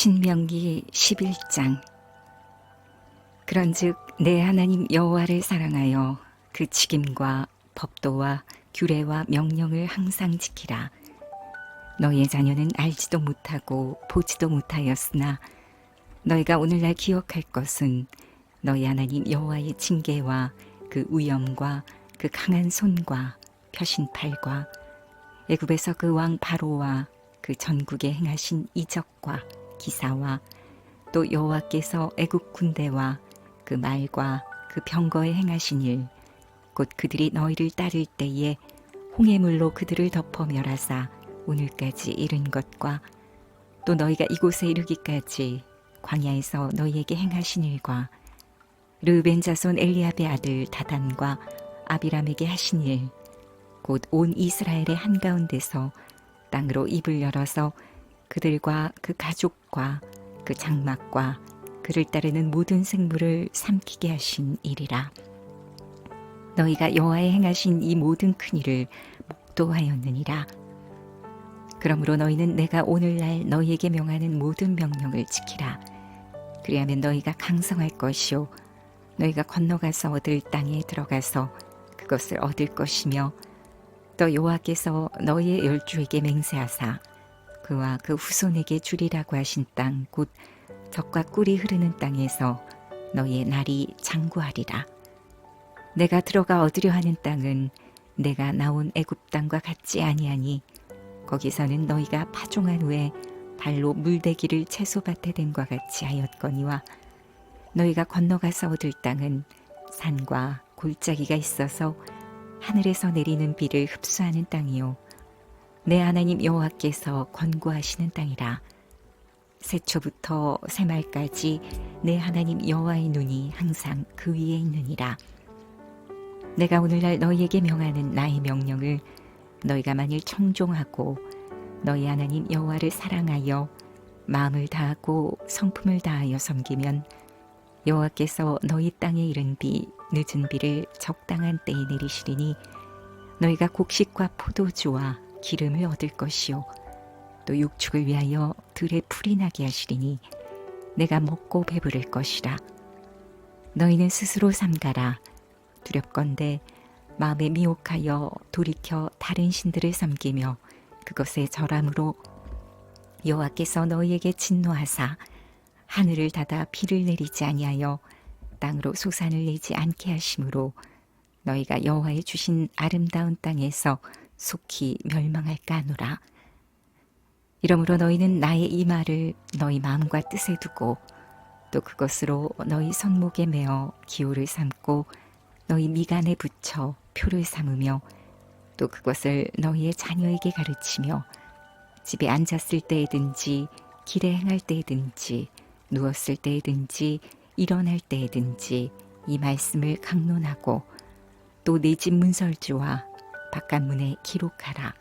신명기 11장. 그런즉 내 하나님 여호와를 사랑하여 그 직임과 법도와 규례와 명령을 항상 지키라. 너희의 자녀는 알지도 못하고 보지도 못하였으나 너희가 오늘날 기억할 것은 너희 하나님 여호와의 징계와 그 위엄과 그 강한 손과 펴신 팔과 애굽에서 그 왕 바로와 그 전국에 행하신 이적과 기사와 또 여호와께서 애굽 군대와 그 말과 그 병거에 행하신 일 곧 그들이 너희를 따를 때에 홍해물로 그들을 덮어 멸하사 오늘까지 이른 것과 또 너희가 이곳에 이르기까지 광야에서 너희에게 행하신 일과 르벤 자손 엘리압의 아들 다단과 아비람에게 하신 일 곧 온 이스라엘의 한가운데서 땅으로 입을 열어서 그들과 그 가족과 그 장막과 그를 따르는 모든 생물을 삼키게 하신 일이라. 너희가 여호와의 행하신 이 모든 큰 일을 목도하였느니라. 그러므로 너희는 내가 오늘날 너희에게 명하는 모든 명령을 지키라. 그리하면 너희가 강성할 것이요 너희가 건너가서 얻을 땅에 들어가서 그것을 얻을 것이며 또 여호와께서 너희의 열주에게 맹세하사 그와 그 후손에게 주리라고 하신 땅 곧 적과 꿀이 흐르는 땅에서 너희의 날이 장구하리라. 내가 들어가 얻으려 하는 땅은 내가 나온 애굽 땅과 같지 아니하니 거기서는 너희가 파종한 후에 발로 물대기를 채소밭에 댄과 같이 하였거니와 너희가 건너가서 얻을 땅은 산과 골짜기가 있어서 하늘에서 내리는 비를 흡수하는 땅이요 내 하나님 여호와께서 권고하시는 땅이라. 새초부터 새말까지 내 하나님 여호와의 눈이 항상 그 위에 있느니라. 내가 오늘날 너희에게 명하는 나의 명령을 너희가 만일 청종하고 너희 하나님 여호와를 사랑하여 마음을 다하고 성품을 다하여 섬기면 여호와께서 너희 땅에 이른 비 늦은 비를 적당한 때에 내리시리니 너희가 곡식과 포도주와 기름을 얻을 것이요. 또 육축을 위하여 들에 풀이 나게 하시리니 내가 먹고 배부를 것이라. 너희는 스스로 삼가라. 두렵건대 마음에 미혹하여 돌이켜 다른 신들을 섬기며 그것에 절함으로 여호와께서 너희에게 진노하사 하늘을 닫아 비를 내리지 아니하여 땅으로 소산을 내지 않게 하심으로 너희가 여호와의 주신 아름다운 땅에서 속히 멸망할까 하노라. 이러므로 너희는 나의 이 말을 너희 마음과 뜻에 두고 또 그것으로 너희 손목에 메어 기호를 삼고 너희 미간에 붙여 표를 삼으며 또 그것을 너희의 자녀에게 가르치며 집에 앉았을 때에든지 길에 행할 때에든지 누웠을 때에든지 일어날 때에든지 이 말씀을 강론하고 또 내 집 문설주와 바깥문에 기록하라.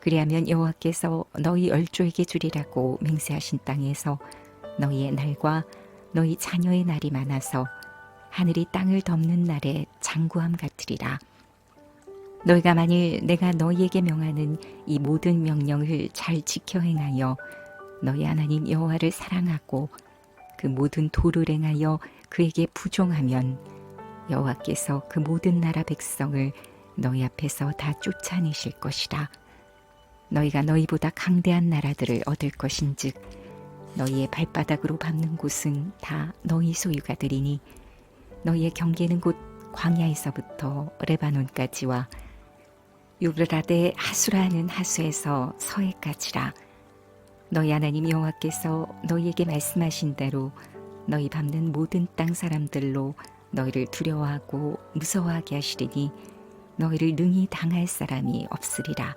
그리하면 여호와께서 너희 얼조에게 주리라고 맹세하신 땅에서 너희의 날과 너희 자녀의 날이 많아서 하늘이 땅을 덮는 날에 장구함 같으리라. 너희가 만일 내가 너희에게 명하는 이 모든 명령을 잘 지켜 행하여 너희 하나님 여호와를 사랑하고 그 모든 도를 행하여 그에게 부종하면 여호와께서 그 모든 나라 백성을 너희 앞에서 다 쫓아내실 것이라. 너희가 너희보다 강대한 나라들을 얻을 것인즉 너희의 발바닥으로 밟는 곳은 다 너희 소유가 되리니 너희의 경계는 곧 광야에서부터 레바논까지와 유브라데 하수라는 하수에서 서해까지라. 너희 하나님 여호와께서 너희에게 말씀하신 대로 너희 밟는 모든 땅 사람들로 너희를 두려워하고 무서워하게 하시리니 너희를 능히 당할 사람이 없으리라.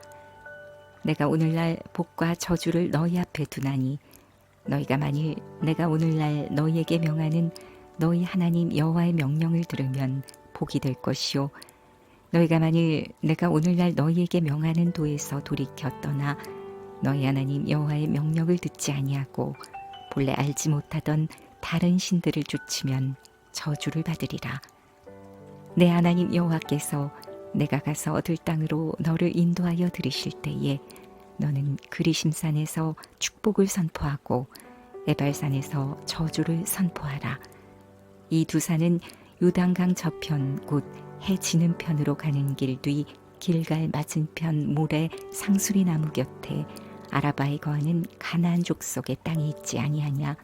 내가 오늘날 복과 저주를 너희 앞에 두나니 너희가 만일 내가 오늘날 너희에게 명하는 너희 하나님 여호와의 명령을 들으면 복이 될 것이요 너희가 만일 내가 오늘날 너희에게 명하는 도에서 돌이켜 떠나 너희 하나님 여호와의 명령을 듣지 아니하고 본래 알지 못하던 다른 신들을 쫓으면 저주를 받으리라. 내 하나님 여호와께서 내가 가서 얻을 땅으로 너를 인도하여 들이실 때에 너는 그리심산에서 축복을 선포하고 에발산에서 저주를 선포하라. 이 두 산은 요단강 저편 곧 해 지는 편으로 가는 길 뒤 길갈 맞은편 모래 상수리 나무 곁에 아라바에 거하는 가나안 족속의 땅이 있지 아니하냐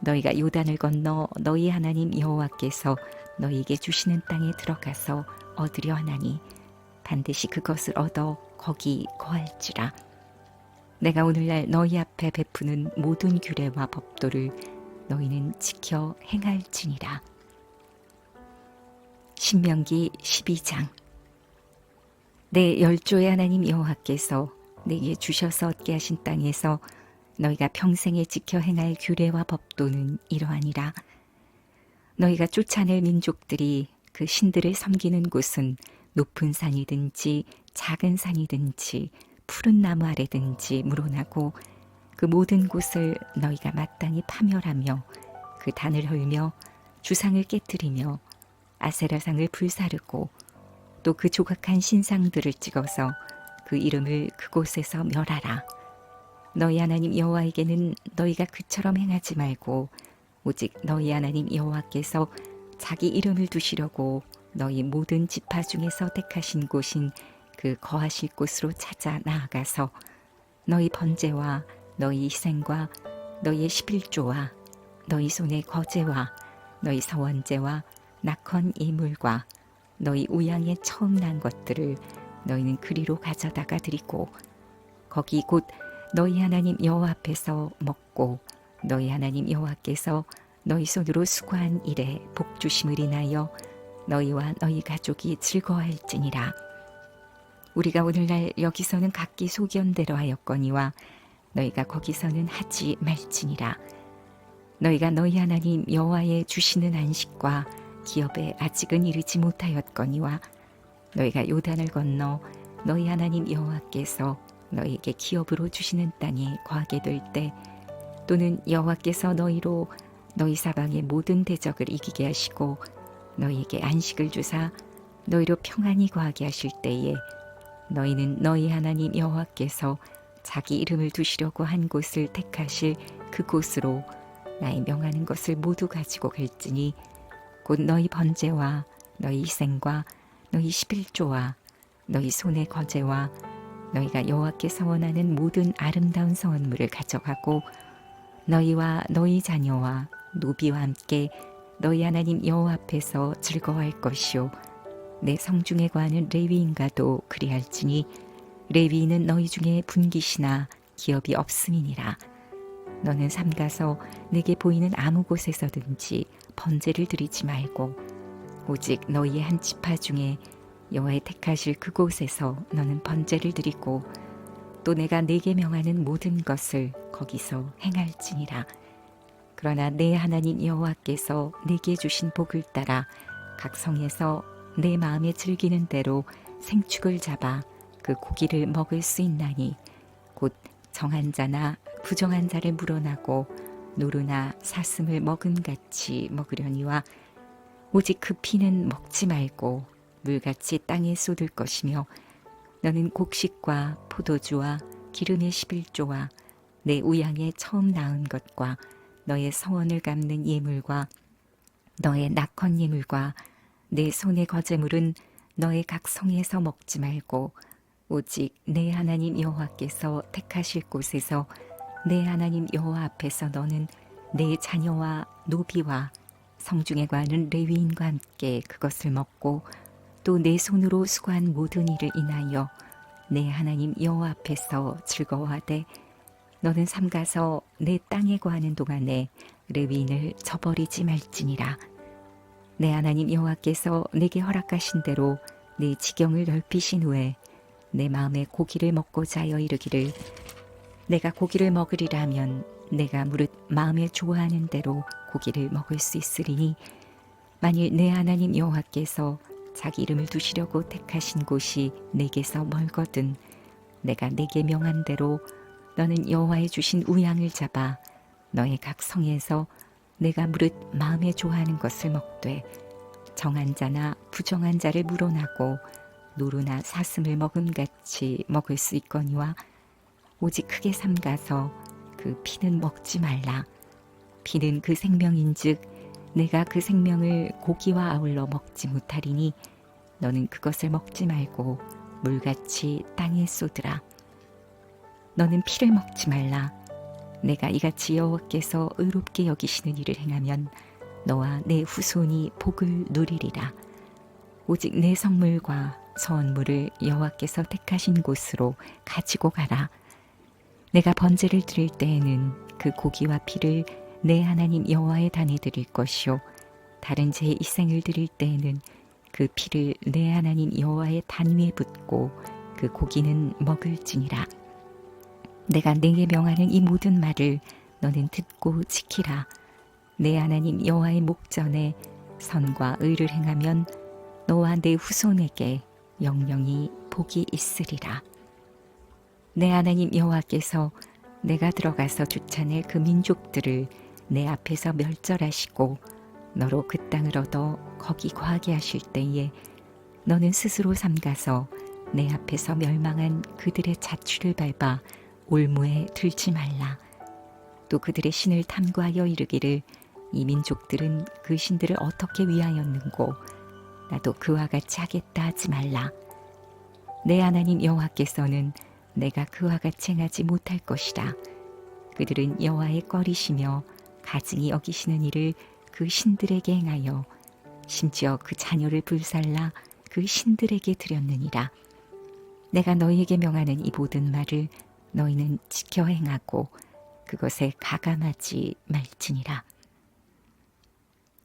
너희가 요단을 건너 너희 하나님 여호와께서 너희에게 주시는 땅에 들어가서 얻으려 하나니 반드시 그것을 얻어 거기 거할지라. 내가 오늘날 너희 앞에 베푸는 모든 규례와 법도를 너희는 지켜 행할지니라. 신명기 12장. 내 열조의 하나님 여호와께서 내게 주셔서 얻게 하신 땅에서 너희가 평생에 지켜 행할 규례와 법도는 이러하니라. 너희가 쫓아낼 민족들이 그 신들을 섬기는 곳은 높은 산이든지 작은 산이든지 푸른 나무 아래든지 물어나고 그 모든 곳을 너희가 마땅히 파멸하며 그 단을 헐며 주상을 깨뜨리며 아세라상을 불사르고 또 그 조각한 신상들을 찍어서 그 이름을 그곳에서 멸하라. 너희 하나님 여호와에게는 너희가 그처럼 행하지 말고 오직 너희 하나님 여호와께서 자기 이름을 두시려고 너희 모든 지파 중에서 택하신 곳인 그 거하실 곳으로 찾아 나아가서 너희 번제와 너희 희생과 너희의 십일조와 너희 손의 거제와 너희 서원제와 낙헌 이물과 너희 우양의 처음 난 것들을 너희는 그리로 가져다가 드리고 거기 곧 너희 하나님 여호와 앞에서 먹고 너희 하나님 여호와께서 너희 손으로 수고한 일에 복 주심을 인하여 너희와 너희 가족이 즐거워할지니라. 우리가 오늘날 여기서는 각기 소견대로 하였거니와 너희가 거기서는 하지 말지니라. 너희가 너희 하나님 여호와의 주시는 안식과 기업에 아직은 이르지 못하였거니와 너희가 요단을 건너 너희 하나님 여호와께서 너희에게 기업으로 주시는 땅에 거하게 될 때 또는 여호와께서 너희로 너희 사방의 모든 대적을 이기게 하시고 너희에게 안식을 주사 너희로 평안히 거하게 하실 때에 너희는 너희 하나님 여호와께서 자기 이름을 두시려고 한 곳을 택하실 그곳으로 나의 명하는 것을 모두 가지고 갈지니 곧 너희 번제와 너희 희생과 너희 십일조와 너희 손의 거제와 너희가 여호와께서 원하는 모든 아름다운 선물을 가져가고 너희와 너희 자녀와 노비와 함께 너희 하나님 여호와 앞에서 즐거워할 것이요 내 성중에 거하는 레위인과도 그리할지니 레위인은 너희 중에 분깃이나 기업이 없음이니라 너는 삼가서 내게 보이는 아무 곳에서든지 번제를 드리지 말고 오직 너희의 한 지파 중에 여호와의 택하실 그곳에서 너는 번제를 드리고 또 내가 내게 명하는 모든 것을 거기서 행할지니라. 그러나 내 하나님 여호와께서 내게 주신 복을 따라 각 성에서 내 마음에 즐기는 대로 생축을 잡아 그 고기를 먹을 수 있나니 곧 정한 자나 부정한 자를 물어나고 노루나 사슴을 먹음 같이 먹으려니와 오직 그 피는 먹지 말고 물같이 땅에 쏟을 것이며 너는 곡식과 포도주와 기름의 십일조와 내 우양의 처음 낳은 것과 너의 서원을 갚는 예물과 너의 낙헌 예물과 내 손의 거제물은 너의 각 성에서 먹지 말고 오직 내 하나님 여호와께서 택하실 곳에서 내 하나님 여호와 앞에서 너는 내 자녀와 노비와 성중에 관한 레위인과 함께 그것을 먹고 또 내 손으로 수고한 모든 일을 인하여 내 하나님 여호와 앞에서 즐거워하되 너는 삼가서 내 땅에 거하는 동안에 레위인을 저버리지 말지니라. 내 하나님 여호와께서 내게 허락하신 대로 내 지경을 넓히신 후에 내 마음에 고기를 먹고자 하여 이르기를 내가 고기를 먹으리라면 내가 무릇 마음에 좋아하는 대로 고기를 먹을 수 있으리니 만일 내 하나님 여호와께서 자기 이름을 두시려고 택하신 곳이 내게서 멀거든 내가 내게 명한 대로 너는 여호와의 주신 우양을 잡아 너의 각 성에서 내가 무릇 마음에 좋아하는 것을 먹되 정한 자나 부정한 자를 물어나고 노루나 사슴을 먹음같이 먹을 수 있거니와 오직 크게 삼가서 그 피는 먹지 말라. 피는 그 생명인즉 내가 그 생명을 고기와 아울러 먹지 못하리니 너는 그것을 먹지 말고 물같이 땅에 쏟으라. 너는 피를 먹지 말라. 내가 이같이 여호와께서 의롭게 여기시는 일을 행하면 너와 내 후손이 복을 누리리라. 오직 내 성물과 선물을 여호와께서 택하신 곳으로 가지고 가라. 내가 번제를 드릴 때에는 그 고기와 피를 내 하나님 여호와의 단에 드릴 것이요 다른 제 이생을 드릴 때에는 그 피를 내 하나님 여호와의 단 위에 붓고 그 고기는 먹을지니라. 내가 내게 명하는 이 모든 말을 너는 듣고 지키라. 내 하나님 여호와의 목전에 선과 의를 행하면 너와 내 후손에게 영영이 복이 있으리라. 내 하나님 여호와께서 내가 들어가서 주찬의 그 민족들을 내 앞에서 멸절하시고 너로 그 땅을 얻어 거기 거하게 하실 때에 너는 스스로 삼가서 내 앞에서 멸망한 그들의 자취를 밟아 올무에 들지 말라. 또 그들의 신을 탐구하여 이르기를 이 민족들은 그 신들을 어떻게 위하였는고 나도 그와 같이 하겠다 하지 말라. 내 하나님 여호와께서는 내가 그와 같이 행하지 못할 것이다. 그들은 여호와의 꺼리시며 가증히 여기시는 일을 그 신들에게 행하여 심지어 그 자녀를 불살라 그 신들에게 드렸느니라. 내가 너희에게 명하는 이 모든 말을 너희는 지켜 행하고 그것에 가감하지 말지니라.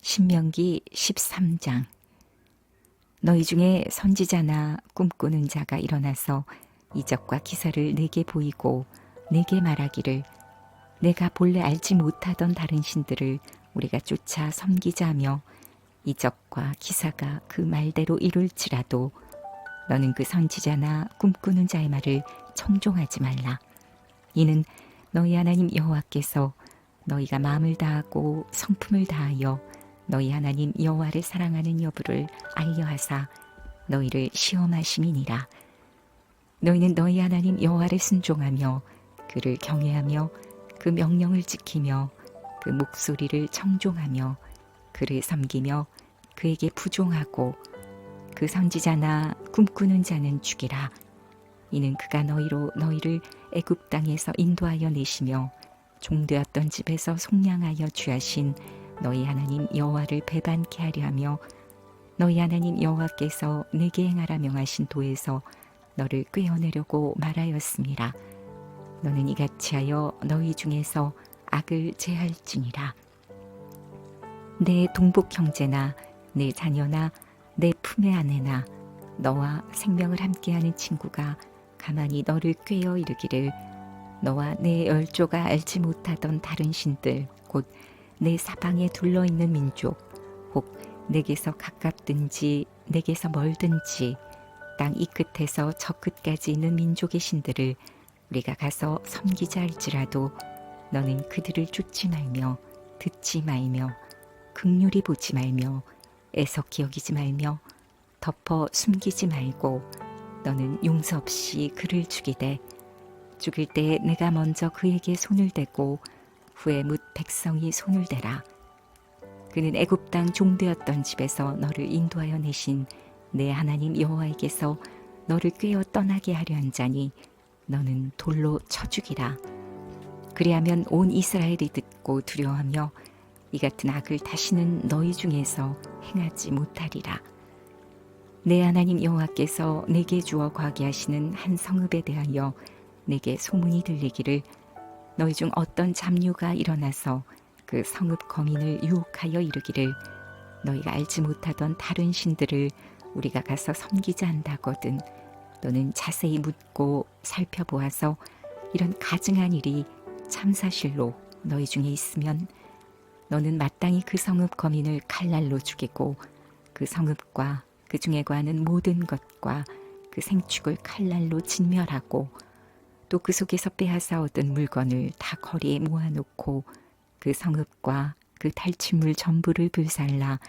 신명기 13장 너희 중에 선지자나 꿈꾸는 자가 일어나서 이적과 기사를 내게 보이고 내게 말하기를 내가 본래 알지 못하던 다른 신들을 우리가 쫓아 섬기자며 이적과 기사가 그 말대로 이룰지라도 너는 그 선지자나 꿈꾸는 자의 말을 청종하지 말라. 이는 너희 하나님 여호와께서 너희가 마음을 다하고 성품을 다하여 너희 하나님 여호와를 사랑하는 여부를 알려하사 너희를 시험하심이니라. 너희는 너희 하나님 여호와를 순종하며 그를 경외하며 그 명령을 지키며 그 목소리를 청종하며 그를 섬기며 그에게 부종하고 그 선지자나 꿈꾸는 자는 죽이라. 이는 그가 너희로 너희를 애굽 땅에서 인도하여 내시며 종되었던 집에서 속량하여 취하신 너희 하나님 여호와를 배반케 하려 하며 너희 하나님 여호와께서 내게 행하라 명하신 도에서 너를 꿰어내려고 말하였습니다. 너는 이같이 하여 너희 중에서 악을 제할지니라. 내 동복 형제나 내 자녀나 내 품의 아내나 너와 생명을 함께하는 친구가 가만히 너를 꿰어 이르기를 너와 내 열조가 알지 못하던 다른 신들 곧 내 사방에 둘러 있는 민족 혹 내게서 가깝든지 내게서 멀든지 땅 이 끝에서 저 끝까지 있는 민족의 신들을 우리가 가서 섬기자 할지라도 너는 그들을 쫓지 말며 듣지 말며 극률이 보지 말며 애석히 여기지 말며 덮어 숨기지 말고 너는 용서 없이 그를 죽이되 죽일 때 내가 먼저 그에게 손을 대고 후에 묻 백성이 손을 대라 그는 애굽 땅 종되었던 집에서 너를 인도하여 내신 내 하나님 여호와에게서 너를 꿰어 떠나게 하려 한 자니 너는 돌로 쳐 죽이라 그리하면 온 이스라엘이 듣고 두려워하며 이 같은 악을 다시는 너희 중에서 행하지 못하리라. 내 하나님 여호와께서 내게 주어 과게 하시는 한 성읍에 대하여 내게 소문이 들리기를 너희 중 어떤 잡류가 일어나서 그 성읍 거민을 유혹하여 이르기를 너희가 알지 못하던 다른 신들을 우리가 가서 섬기자 한다거든 너는 자세히 묻고 살펴보아서 이런 가증한 일이 참사실로 너희 중에 있으면 너는 마땅히 그 성읍 거민을 칼날로 죽이고 그 성읍과 그 중에 관한 모든 것과 그 생축을 칼날로 진멸하고 또 그 속에서 빼앗아 얻은 물건을 다 거리에 모아놓고 그 성읍과 그 탈취물 전부를 불살라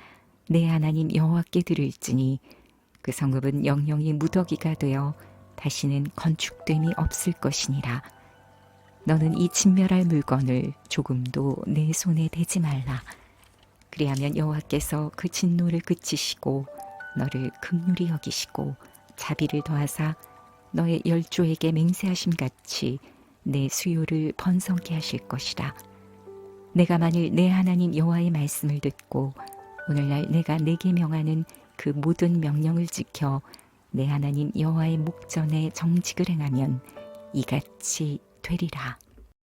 내 하나님 여호와께 드릴지니 그 성읍은 영영이 무더기가 되어 다시는 건축됨이 없을 것이니라 너는 이 진멸할 물건을 조금도 내 손에 대지 말라. 그리하면 여호와께서 그 진노를 그치시고 너를 극률이 여기시고 자비를 더하사 너의 열조에게 맹세하심 같이 내 수요를 번성케 하실 것이라. 내가 만일 내 하나님 여호와의 말씀을 듣고 오늘날 내가 내게 명하는 그 모든 명령을 지켜 내 하나님 여호와의 목전에 정직을 행하면 이같이 되리라.